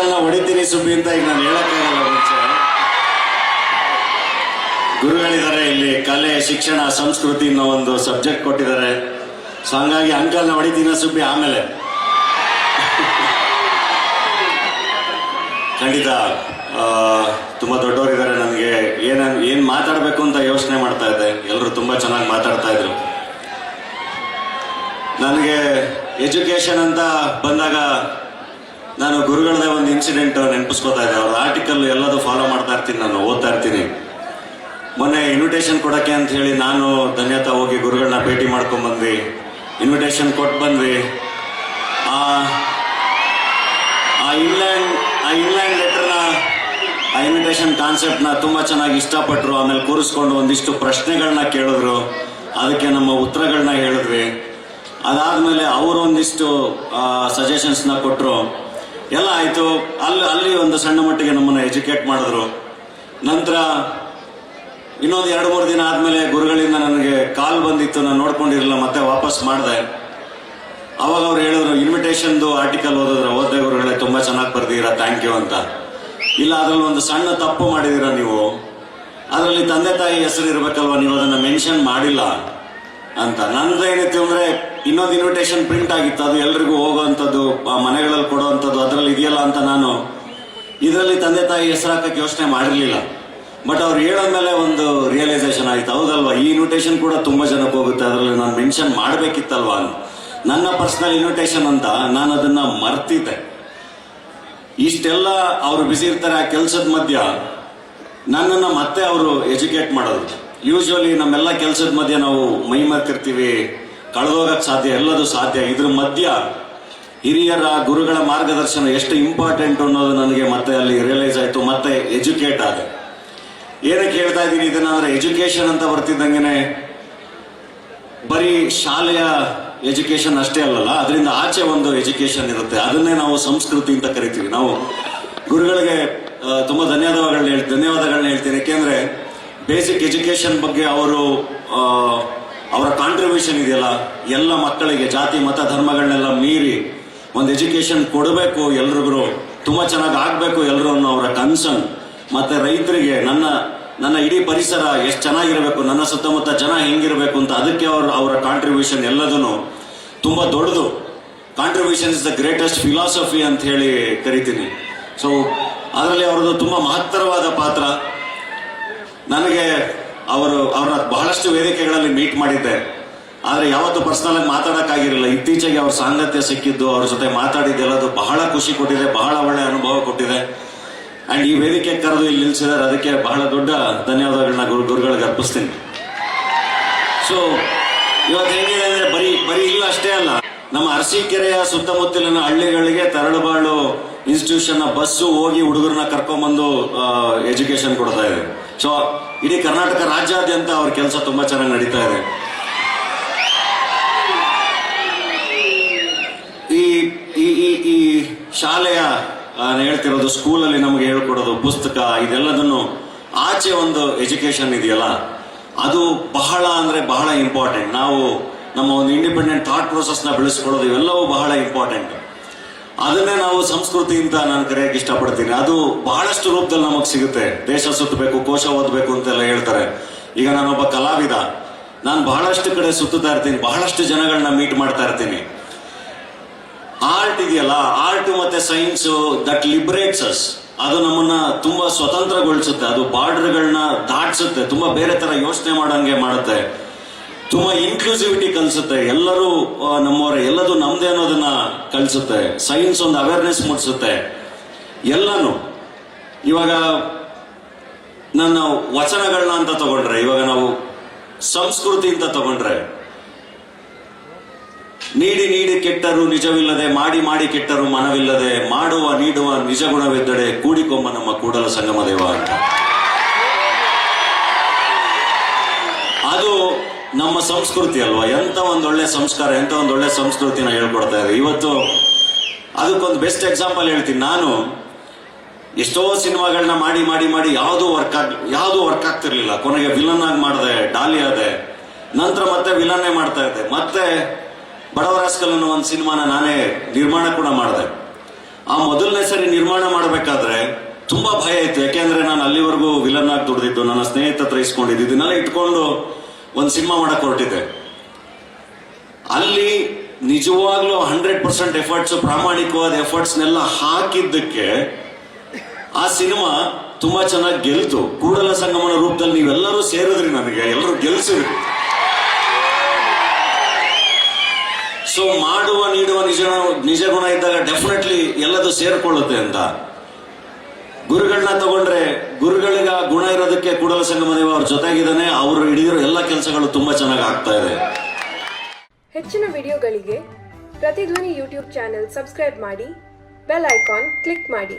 ಅಂಕಲ್ನ ಹೊಡಿತೀನಿ ಸುಬ್ಬಿ ಅಂತ ಈಗ ನಾನು ಹೇಳಕ್ಕಾಗಲ್ಲ ಮುಂಚೆ. ಗುರುಗಳಿದ್ದಾರೆ ಇಲ್ಲಿ, ಕಲೆ, ಶಿಕ್ಷಣ, ಸಂಸ್ಕೃತಿ ಅನ್ನೋ ಒಂದು ಸಬ್ಜೆಕ್ಟ್ ಕೊಟ್ಟಿದ್ದಾರೆ. ಸೊ ಹಂಗಾಗಿ ಅಂಕಲ್ನ ಹೊಡಿತೀನ ಸುಬ್ಬಿ ಆಮೇಲೆ. ಖಂಡಿತ ತುಂಬಾ ದೊಡ್ಡವರಿದ್ದಾರೆ ನನಗೆ. ಏನ, ಏನ್ ಮಾತಾಡ್ಬೇಕು ಅಂತ ಯೋಚನೆ ಮಾಡ್ತಾ ಇದ್ದೆ. ಎಲ್ಲರೂ ತುಂಬಾ ಚೆನ್ನಾಗಿ ಮಾತಾಡ್ತಾ ಇದ್ರು. ನನಗೆ ಎಜುಕೇಶನ್ ಅಂತ ಬಂದಾಗ ನಾನು ಗುರುಗಳದೇ ಒಂದು ಇನ್ಸಿಡೆಂಟ್ ನೆನಪಿಸ್ಕೋತಾ ಇದ್ದೆ. ಅವ್ರ ಆರ್ಟಿಕಲ್ ಎಲ್ಲದೂ ಫಾಲೋ ಮಾಡ್ತಾ ಇರ್ತೀನಿ, ನಾನು ಓದ್ತಾ ಇರ್ತೀನಿ. ಮೊನ್ನೆ ಇನ್ವಿಟೇಷನ್ ಕೊಡಕ್ಕೆ ಅಂತ ಹೇಳಿ ನಾನು ಧನ್ಯತಾ ಹೋಗಿ ಗುರುಗಳನ್ನ ಭೇಟಿ ಮಾಡ್ಕೊಂಡ್ ಬಂದ್ವಿ. ಇನ್ವಿಟೇಷನ್ ಕೊಟ್ಟು ಬಂದ್ವಿ. ಆ ಇನ್ಲ್ಯಾಂಡ್ ಆ ಇನ್ಲ್ಯಾಂಡ್ ಲೆಟರ್ನ ಆ ಇನ್ವಿಟೇಷನ್ ಕಾನ್ಸೆಪ್ಟ್ನ ತುಂಬಾ ಚೆನ್ನಾಗಿ ಇಷ್ಟಪಟ್ಟರು ಆಮೇಲೆ ಕೂರಿಸ್ಕೊಂಡು ಒಂದಿಷ್ಟು ಪ್ರಶ್ನೆಗಳನ್ನ ಕೇಳಿದ್ರು. ಅದಕ್ಕೆ ನಮ್ಮ ಉತ್ತರಗಳನ್ನ ಹೇಳಿದ್ವಿ. ಅದಾದ್ಮೇಲೆ ಅವರು ಒಂದಿಷ್ಟು ಸಜೆಷನ್ಸ್ನ ಕೊಟ್ಟರು ಎಲ್ಲ ಆಯ್ತು. ಅಲ್ಲಿ ಅಲ್ಲಿ ಒಂದು ಸಣ್ಣ ಮಟ್ಟಿಗೆ ನಮ್ಮನ್ನ ಎಜುಕೇಟ್ ಮಾಡಿದ್ರು. ನಂತರ ಇನ್ನೊಂದು ಎರಡು, ಮೂರು ದಿನ ಆದ್ಮೇಲೆ ಗುರುಗಳಿಂದ ನನಗೆ ಕಾಲ್ ಬಂದಿತ್ತು. ನಾನು ನೋಡ್ಕೊಂಡಿರಲಿಲ್ಲ, ಮತ್ತೆ ವಾಪಸ್ ಮಾಡಿದೆ. ಅವಾಗ ಅವ್ರು ಹೇಳಿದ್ರು ಇನ್ವಿಟೇಷನ್ದು ಆರ್ಟಿಕಲ್ ಓದಿದ್ರೆ ಓದ್ದೆ ಗುರುಗಳೇ, ತುಂಬಾ ಚೆನ್ನಾಗಿ ಬರ್ದಿದ್ದೀರಾ ಥ್ಯಾಂಕ್ ಯು ಅಂತ. ಇಲ್ಲ, ಅದ್ರಲ್ಲಿ ಒಂದು ಸಣ್ಣ ತಪ್ಪು ಮಾಡಿದ್ದೀರಾ ನೀವು? ಅದರಲ್ಲಿ ತಂದೆ ತಾಯಿ ಹೆಸರು ಇರಬೇಕಲ್ವಾ, ನೀವು ಅದನ್ನ ಮೆನ್ಷನ್ ಮಾಡಿಲ್ಲ ಅಂತ. ನನ್ನದು ಏನಿತ್ತು ಅಂದರೆ, ಇನ್ನೊಂದು ಇನ್ವಿಟೇಷನ್ ಪ್ರಿಂಟ್ ಆಗಿತ್ತು. ಅದು ಎಲ್ರಿಗೂ ಹೋಗುವಂಥದ್ದು ಮನೆಗಳಲ್ಲಿ ಕೊಡುವಂಥದ್ದು ಅಂತ ನಾನು ಇದರಲ್ಲಿ ತಂದೆ ತಾಯಿ ಹೆಸರು ಹಾಕಕ್ಕೆ ಯೋಚನೆ ಮಾಡಿರ್ಲಿಲ್ಲ. ಬಟ್ ಅವ್ರು ಹೇಳೋದ್ಮೇಲೆ ಒಂದು ರಿಯಲೈಸೇಷನ್ ಆಯ್ತು. ಹೌದಲ್ವಾ? ಈ ಇನ್ವಿಟೇಷನ್ ಕೂಡ ತುಂಬಾ ಜನಕ್ಕೆ ಹೋಗುತ್ತೆ. ಅದರಲ್ಲಿ ನಾನು ಮೆನ್ಷನ್ ಮಾಡಬೇಕಿತ್ತಲ್ವಾ ನನ್ನ ಪರ್ಸನಲ್ ಇನ್ವಿಟೇಷನ್ ಅಂತ ನಾನು ಅದನ್ನ ಮರ್ತಿದ್ದೆ. ಇಷ್ಟೆಲ್ಲ ಅವರು ಬಿಸಿ ಇರ್ತಾರೆ ಆ ಕೆಲಸದ ಮಧ್ಯ ನನ್ನನ್ನು ಮತ್ತೆ ಅವರು ಎಜುಕೇಟ್ ಮಾಡೋದು. ಯೂಶುವಲಿ ನಮ್ಮೆಲ್ಲ ಕೆಲಸದ ಮಧ್ಯೆ ನಾವು ಮೈ ಮರ್ತಿರ್ತೀವಿ. ಕಳೆದೋಗಕ್ಕೆ ಸಾಧ್ಯ, ಎಲ್ಲದೂ ಸಾಧ್ಯ. ಇದ್ರ ಮಧ್ಯ ಹಿರಿಯರ ಗುರುಗಳ ಮಾರ್ಗದರ್ಶನ ಎಷ್ಟು ಇಂಪಾರ್ಟೆಂಟ್ ಅನ್ನೋದು ನನಗೆ ಮತ್ತೆ ಅಲ್ಲಿ ರಿಯಲೈಸ್ ಆಯಿತು, ಮತ್ತೆ ಎಜುಕೇಟ್ ಆದೆ. ಏನಕ್ಕೆ ಹೇಳ್ತಾ ಇದ್ದೀನಿ ಇದನ್ನ ಅಂದ್ರೆ ಎಜುಕೇಶನ್ ಅಂತ ಬರ್ತಿದ್ದಂಗೆ ಬರೀ ಶಾಲೆಯ ಎಜುಕೇಶನ್ ಅಷ್ಟೇ ಅಲ್ಲಲ್ಲ, ಅದರಿಂದ ಆಚೆ ಒಂದು ಎಜುಕೇಶನ್ ಇರುತ್ತೆ. ಅದನ್ನೇ ನಾವು ಸಂಸ್ಕೃತಿ ಅಂತ ಕರಿತೀವಿ. ನಾವು ಗುರುಗಳಿಗೆ ತುಂಬಾ ಧನ್ಯವಾದಗಳನ್ನ ಹೇಳಿ, ಧನ್ಯವಾದಗಳನ್ನ ಹೇಳ್ತೀನಿ. ಯಾಕೆಂದ್ರೆ ಬೇಸಿಕ್ ಎಜುಕೇಶನ್ ಬಗ್ಗೆ ಅವರು ಅವರ ಕಾಂಟ್ರಿಬ್ಯೂಷನ್ ಇದೆಯಲ್ಲ, ಎಲ್ಲ ಮಕ್ಕಳಿಗೆ, ಜಾತಿ, ಮತ, ಧರ್ಮಗಳನ್ನೆಲ್ಲ ಮೀರಿ ಒಂದು ಎಜುಕೇಶನ್ ಕೊಡಬೇಕು ಎಲ್ರಿಗೂ, ತುಂಬಾ ಚೆನ್ನಾಗಿ ಆಗಬೇಕು ಎಲ್ಲರೂ ಅನ್ನೋ ಅವರ ಕನ್ಸರ್ನ್. ಮತ್ತೆ ರೈತರಿಗೆ ನನ್ನ ನನ್ನ ಇಡೀ ಪರಿಸರ ಎಷ್ಟು ಚೆನ್ನಾಗಿರಬೇಕು, ನನ್ನ ಸುತ್ತಮುತ್ತ ಜನ ಹೆಂಗಿರಬೇಕು ಅಂತ ಅದಕ್ಕೆ ಅವ್ರ, ಅವರ ಕಾಂಟ್ರಿಬ್ಯೂಷನ್ ಎಲ್ಲದೂ ತುಂಬಾ ದೊಡ್ಡದು. Contribution is the greatest philosophy ಅಂತ ಹೇಳಿ ಕರಿತೀನಿ. ಸೊ ಅದರಲ್ಲಿ ಅವರದು ತುಂಬಾ ಮಹತ್ತರವಾದ ಪಾತ್ರ. ನನಗೆ ಅವರು ಅವರ ಬಹಳಷ್ಟು ವೇದಿಕೆಗಳಲ್ಲಿ ಮೀಟ್ ಮಾಡಿದ್ದೆ. ಆದ್ರೆ ಯಾವತ್ತು ಪರ್ಸನಲ್ ಆಗಿ ಮಾತಾಡಕ್ಕಾಗಿರಲಿಲ್ಲ. ಇತ್ತೀಚೆಗೆ ಅವ್ರ ಸಾಂಗತ್ಯ ಸಿಕ್ಕಿದ್ದು, ಅವ್ರ ಜೊತೆ ಮಾತಾಡಿದ್ದೆಲ್ಲದು ಬಹಳ ಖುಷಿ ಕೊಟ್ಟಿದೆ, ಬಹಳ ಒಳ್ಳೆ ಅನುಭವ ಕೊಟ್ಟಿದೆ. ಅಂಡ್ ಈ ವೇದಿಕೆ ಕರೆದು ಇಲ್ಲಿ ನಿಲ್ಸಿದ್ದಾರೆ. ಅದಕ್ಕೆ ಬಹಳ ದೊಡ್ಡ ಧನ್ಯವಾದಗಳನ್ನ ಗುರು ಗುರುಗಳಿಗೆ ಅರ್ಪಿಸ್ತೀನಿ. ಸೊ ಇವತ್ತು ಹೇಗಿದೆ ಅಂದ್ರೆ ಬರೀ ಬರೀ ಇಲ್ಲ ಅಷ್ಟೇ ಅಲ್ಲ. ನಮ್ಮ ಅರಸೀಕೆರೆಯ ಸುತ್ತಮುತ್ತಲಿನ ಹಳ್ಳಿಗಳಿಗೆ ಇನ್ಸ್ಟಿಟ್ಯೂಷನ್ ಬಸ್ಸು ಹೋಗಿ ಹುಡುಗರನ್ನ ಕರ್ಕೊಂಡ್ಬಂದು ಎಜುಕೇಶನ್ ಕೊಡ್ತಾ ಇದೆ. ಸೊ ಇಡೀ ಕರ್ನಾಟಕ ರಾಜ್ಯಾದ್ಯಂತ ಅವ್ರ ಕೆಲಸ ತುಂಬಾ ಚೆನ್ನಾಗಿ ನಡೀತಾ ಇದೆ. ಶಾಲೆಯ ಹೇಳ್ತಿರೋದು ಸ್ಕೂಲಲ್ಲಿ ನಮಗೆ ಹೇಳ್ಕೊಡೋದು ಪುಸ್ತಕ, ಇದೆಲ್ಲದನ್ನು ಆಚೆ ಒಂದು ಎಜುಕೇಶನ್ ಇದೆಯಲ್ಲ, ಅದು ಬಹಳ ಅಂದ್ರೆ ಬಹಳ ಇಂಪಾರ್ಟೆಂಟ್ ನಾವು ನಮ್ಮ ಒಂದು ಇಂಡಿಪೆಂಡೆಂಟ್ ಥಾಟ್ನ ಬೆಳೆಸ್ಕೊಳ್ಳೋದು ಇವೆಲ್ಲವೂ ಬಹಳ ಇಂಪಾರ್ಟೆಂಟ್ ಅದನ್ನೇ ನಾವು ಸಂಸ್ಕೃತಿ ಅಂತ ನಾನು ಕರೆಯಕ್ಕೆ ಇಷ್ಟಪಡ್ತೀನಿ. ಅದು ಬಹಳಷ್ಟು ರೂಪದಲ್ಲಿ ನಮಗೆ ಸಿಗುತ್ತೆ. ದೇಶ ಸುತ್ತಬೇಕು, ಕೋಶ ಓದಬೇಕು ಅಂತೆಲ್ಲ ಹೇಳ್ತಾರೆ. ಈಗ ನಾನೊಬ್ಬ ಕಲಾವಿದ. ನಾನು ಬಹಳಷ್ಟು ಕಡೆ ಸುತ್ತುತ್ತಾ ಇರ್ತೀನಿ. ಬಹಳಷ್ಟು ಜನಗಳನ್ನ ಮೀಟ್ ಮಾಡ್ತಾ ಇರ್ತೀನಿ. ಆರ್ಟ್ ಇದೆಯಲ್ಲ ಆರ್ಟ್ ಮತ್ತೆ ಸೈನ್ಸ್ ದಟ್ ಲಿಬರೇಟ್ಸ್ ಅಸ್ ಅದು ನಮ್ಮನ್ನ ತುಂಬಾ ಸ್ವತಂತ್ರಗೊಳಿಸುತ್ತೆ, ಅದು ಬಾರ್ಡರ್ಗಳನ್ನ ದಾಟಿಸುತ್ತೆ, ತುಂಬಾ ಬೇರೆ ತರ ಯೋಚನೆ ಮಾಡಂಗೆ ಮಾಡುತ್ತೆ. ತುಂಬಾ ಇನ್ಕ್ಲೂಸಿವಿಟಿ ಕಲಿಸುತ್ತೆ, ಎಲ್ಲರೂ ನಮ್ಮವರ, ಎಲ್ಲದೂ ನಮ್ದೇ ಅನ್ನೋದನ್ನ ಕಲಿಸುತ್ತೆ ಸೈನ್ಸ್ ಒಂದು ಅವೇರ್ನೆಸ್ ಮೂಡಿಸುತ್ತೆ. ಎಲ್ಲಾನು. ಇವಾಗ ನನ್ನ ವಚನಗಳನ್ನ ಅಂತ ತಗೊಂಡ್ರೆ, ಇವಾಗ ನಾವು ಸಂಸ್ಕೃತಿ ಅಂತ ತಗೊಂಡ್ರೆ ನೀಡಿ ನೀಡಿ ಕೆಟ್ಟರು ನಿಜವಿಲ್ಲದೆ, ಮಾಡಿ ಮಾಡಿ ಕೆಟ್ಟರು ಮನವಿಲ್ಲದೆ, ಮಾಡುವ ನೀಡುವ ನಿಜ ಗುಣವಿದ್ದಡೆ ಕೂಡಿಕೊಂಬ ನಮ್ಮ ಕೂಡಲ ಸಂಗಮ ದೇವ ಅಂತ. ಅದು ನಮ್ಮ ಸಂಸ್ಕೃತಿ ಅಲ್ವಾ? ಎಂತ ಒಂದೊಳ್ಳೆ ಸಂಸ್ಕಾರ, ಎಂತ ಒಂದೊಳ್ಳೆ ಸಂಸ್ಕೃತಿನ ಹೇಳ್ಕೊಡ್ತಾ ಇದೆ. ಇವತ್ತು ಅದಕ್ಕೊಂದು ಬೆಸ್ಟ್ ಎಕ್ಸಾಂಪಲ್ ಹೇಳ್ತೀನಿ. ನಾನು ಎಷ್ಟೋ ಸಿನಿಮಾಗಳನ್ನ ಮಾಡಿ ಮಾಡಿ ಮಾಡಿ ಯಾವುದು ವರ್ಕ್ ಆಗ್, ಯಾವುದು ವರ್ಕ್ ಆಗ್ತಿರ್ಲಿಲ್ಲ. ಕೊನೆಗೆ ವಿಲನ್ ಆಗಿ ಮಾಡಿದೆ, ಡಾಲಿ ಆದೆ. ನಂತರ ಮತ್ತೆ ವಿಲನ್ನೇ ಮಾಡ್ತಾ ಇದ್ದೆ. ಮತ್ತೆ ಬಡವರಾಸ್ಕಲ್ ಅನ್ನೋ ಒಂದು ಸಿನಿಮಾನ ನಾನೇ ನಿರ್ಮಾಣ ಕೂಡ ಮಾಡಿದೆ. ಆ ಮೊದಲನೇ ಸರಿ ನಿರ್ಮಾಣ ಮಾಡಬೇಕಾದ್ರೆ ತುಂಬಾ ಭಯ ಇತ್ತು. ಯಾಕೆಂದ್ರೆ ನಾನು ಅಲ್ಲಿವರೆಗೂ ವಿಲನ್ ಆಗಿ ದುಡ್ದಿದ್ದು, ನನ್ನ ಸ್ನೇಹಿತ ಹತ್ರ ಇಸ್ಕೊಂಡಿದ್ದು, ಇದನ್ನೆಲ್ಲ ಇಟ್ಕೊಂಡು ಒಂದು ಸಿನಿಮಾ ಮಾಡಕ್ ಹೊರಟಿದ್ದೆ. ಅಲ್ಲಿ ನಿಜವಾಗ್ಲೂ ಹಂಡ್ರೆಡ್ ಪರ್ಸೆಂಟ್ ಎಫರ್ಟ್ಸ್ ಪ್ರಾಮಾಣಿಕವಾದ ಎಫರ್ಟ್ಸ್ನೆಲ್ಲ ಹಾಕಿದ್ದಕ್ಕೆ ಆ ಸಿನಿಮಾ ತುಂಬಾ ಚೆನ್ನಾಗಿ ಗೆಲ್ತು. ಕೂಡಲ ಸಂಗಮನ ರೂಪದಲ್ಲಿ ನೀವೆಲ್ಲರೂ ಸೇರಿದ್ರಿ ನನಗೆ. ಎಲ್ಲರೂ ಗೆಲ್ಸಿದ್ರಿ. ಸೊ ಮಾಡುವ, ನೀಡುವ ನಿಜ ನಿಜ ಗುಣ ಇದ್ದಾಗ ಡೆಫಿನೆಟ್ಲಿ ಎಲ್ಲದೂ ಸೇರಿಕೊಳ್ಳುತ್ತೆ ಅಂತ. ಗುರುಗಳನ್ನ ತಗೊಂಡ್ರೆ ಗುರುಗಳಿಗ ಗುಣ ಇರೋದಕ್ಕೆ ಕೂಡಲ ಸಂಗಮ ದೇವ ಅವ್ರ ಜೊತೆಗಿದ್ದಾನೆ, ಅವರು ಹಿಡಿದಿರೋ ಎಲ್ಲ ಕೆಲಸಗಳು ತುಂಬಾ ಚೆನ್ನಾಗಿ ಆಗ್ತಾ ಇದೆ. ಹೆಚ್ಚಿನ ವಿಡಿಯೋಗಳಿಗೆ ಪ್ರತಿಧ್ವನಿ ಯೂಟ್ಯೂಬ್ ಚಾನೆಲ್ ಸಬ್ಸ್ಕ್ರೈಬ್ ಮಾಡಿ, ಬೆಲ್ ಐಕಾನ್ ಕ್ಲಿಕ್ ಮಾಡಿ.